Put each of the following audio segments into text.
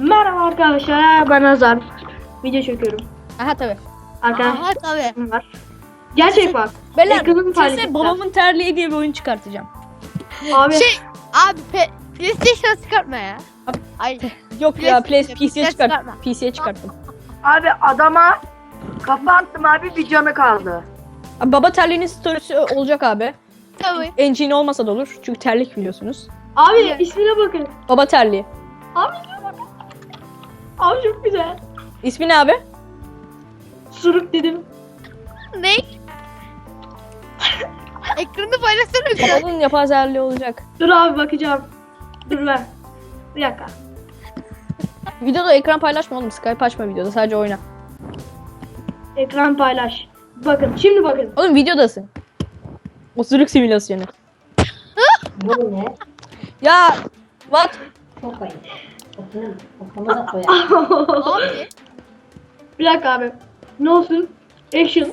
Merhaba arkadaşlar ben Azar. Video çekiyorum. Aha tabi. Arkadaşlar Aha tabii. var. Gerçek bak. Beyler Ekranımı size paylaşacağım. babamın terliği diye bir oyun çıkartacağım. Abi Şey abi pe PlayStation çıkartma ya. Ay Yok ya Play PlayStation, PC'ye çıkart. çıkartma. PC'ye çıkarttım. Abi adama kafa attım abi bir canı kaldı. Abi, baba terliğinin storiesi olacak abi. tabii. Engine olmasa da olur. Çünkü terlik biliyorsunuz. abi ismine bakın. Baba terliği. Abi. Abi çok güzel. İsmi ne abi? Suruk dedim. Ne? Ekranı paylaşsana lütfen. Babanın yapay zerliği olacak. Dur abi bakacağım. Dur ver. Bir dakika. Videoda ekran paylaşma oğlum. Skype açma videoda. Sadece oyna. Ekran paylaş. Bakın şimdi bakın. Oğlum videodasın. Osuruk simülasyonu. Bu ne? Ya what? Çok ayıp. Oturun. Kafama da koyar. Abi Bir dakika abi. Ne olsun? Action.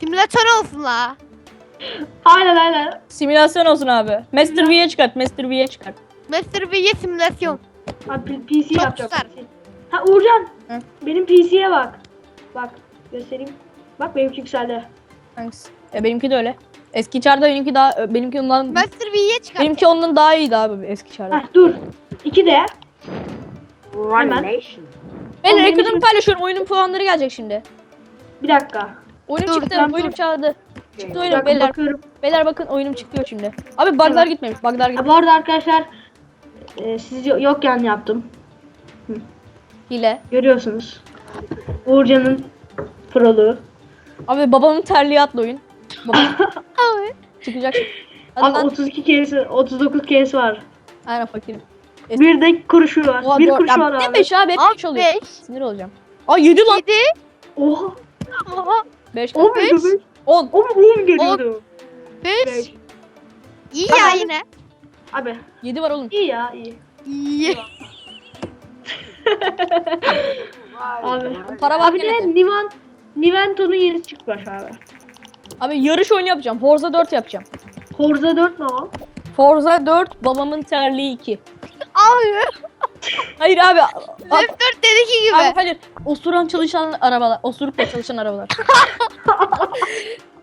simülatör olsun la. Aynen aynen. Simülasyon olsun abi. Master V'ye çıkart. Master V'ye çıkart. Master V'ye simülasyon. Abi PC Çok yapacağım. güzel. Ha Uğurcan. Hı? Benim PC'ye bak. Bak göstereyim. Bak benimki yükseldi. Hangisi? E, benimki de öyle. Eski çarda benimki daha benimki ondan Master V'ye çıkar. benimki ondan daha iyiydi abi eski çarda. Heh, dur. İki de. One Hemen. Nation. Ben Oğlum, için- paylaşıyorum. Oyunun puanları gelecek şimdi. Bir dakika. Oyunum Dur, çıktı. sen oyunum dur. çağırdı. Çıktı Bir oyunum dakika beyler. bakıyorum. Beyler bakın oyunum çıkıyor şimdi. Abi buglar gitmemiş. Buglar Ha, gitmemiş. bu arada arkadaşlar e, siz yo- yokken yaptım. Hile. Görüyorsunuz. Uğurcan'ın proluğu. Abi babamın terliği atlı oyun. Babam Abi. çıkacak. Hadi Abi lan. 32 keresi, 39 keresi var. Aynen fakirim. Bir de kuruşu var. Oha, bir dört- kuruş Ya var Ne abi. 5 abi hep Abi 5 oluyor. beş. Sinir olacağım. Aa 7 lan. Yedi. Oha. Oha. 5 O mu? Beş. 10. O mu? O mu geliyordu? Beş. Beş. İyi Tamam. ya yine. Abi 7 var oğlum. iyi ya iyi. İyi. Abi. Para var Abi gene. ne? Nivan, Nivento'nun yeni çıkmış abi. Abi yarış oyunu yapacağım. Forza 4 yapacağım. Forza 4 ne o? Forza 4 babamın terliği 2. Abi. Hayır abi. Abi, F4 dedeki gibi. abi hayır. Osuran çalışan arabalar. Osurukla çalışan arabalar.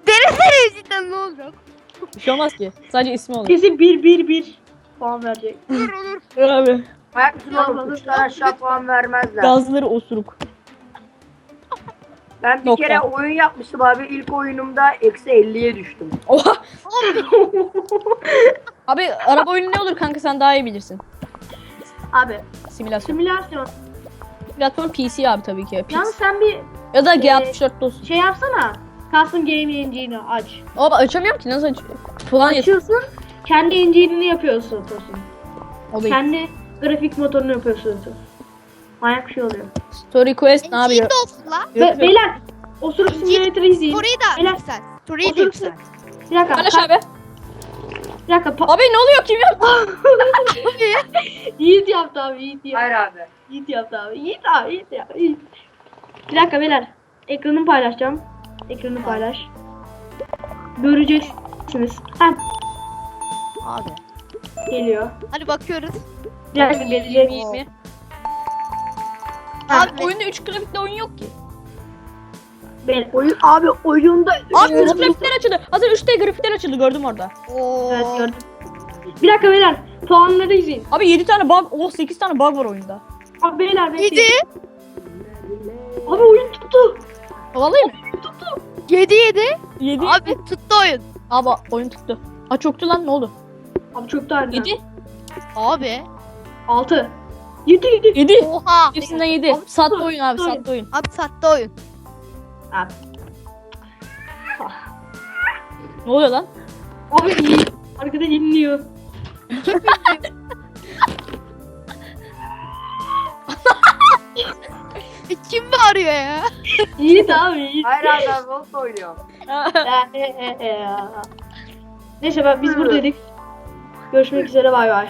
Denesene cidden ne olacak? Bir şey olmaz ki. Sadece ismi olur. Kesin 1 1 1 puan verecek. Olur olur. Abi. Ayak üçten aşağı puan vermezler. Gazları osuruk. Ben bir Nokta. kere oyun yapmıştım abi. İlk oyunumda eksi 50'ye düştüm. Oha. Abi araba oyunu ne olur kanka sen daha iyi bilirsin. Abi Simülasyon. simülasyon. Platform PC abi tabii ki. PC. Yalnız sen bir Ya da G64 olsun. şey yapsana. Custom Game Engine'i aç. Abi açamıyorum ki nasıl aç? Puan yat. Açıyorsun. Kendi engine'ini yapıyorsun. yapıyorsun. O değil. Kendi grafik motorunu yapıyorsun. Manyak bir şey oluyor. Story Quest ne yapıyor? de olsun la. Yok, Be- beyler osuruk simülatörü izleyin. Story'yi de Beyler, yükselt. Story'yi de osuruk. Bir dakika. Paylaş ka- abi. Bir dakika. pa- Abi ne oluyor kim yaptı? Yiğit yaptı abi. Yiğit yaptı. Hayır abi. Yiğit yaptı abi. Yiğit abi. Yiğit yaptı. Yiğit. Bir dakika beyler. Ekranımı paylaşacağım. Ekranı paylaş. Göreceksiniz. Ha Abi. geliyor. Hadi bakıyoruz. Bir dakika gelecek. 20. Ha, Abi oyunda 3 grafikli oyun yok ki. Ben- Oyun abi oyunda Abi 3 grafikler açıldı. Hazır 3D grafikler açıldı gördüm orada. Oo. Evet gördüm. Bir dakika beyler. Puanları izleyin. Abi 7 tane bug, oh 8 tane bug var oyunda. Abi beyler bekleyin. Yedi. Abi oyun tuttu. Vallahi mi? Yedi yedi. 7. Abi tuttu oyun. Abi oyun tuttu. Aa çoktu lan ne oldu? Abi çok daha 7. Abi. 6. 7 7. 7. Oha. Hepsinden 7. Abi, Sattı oyun abi sattı oyun. Abi sattı oyun. Abi. Ne oluyor lan? Abi iyi. Arkada yeniliyor. E, Kim bağırıyor ya? Yiğit abi Yiğit. Hayır abi ben Wolf oynuyorum. Neyse ben biz buradaydık. Görüşmek üzere bay bay.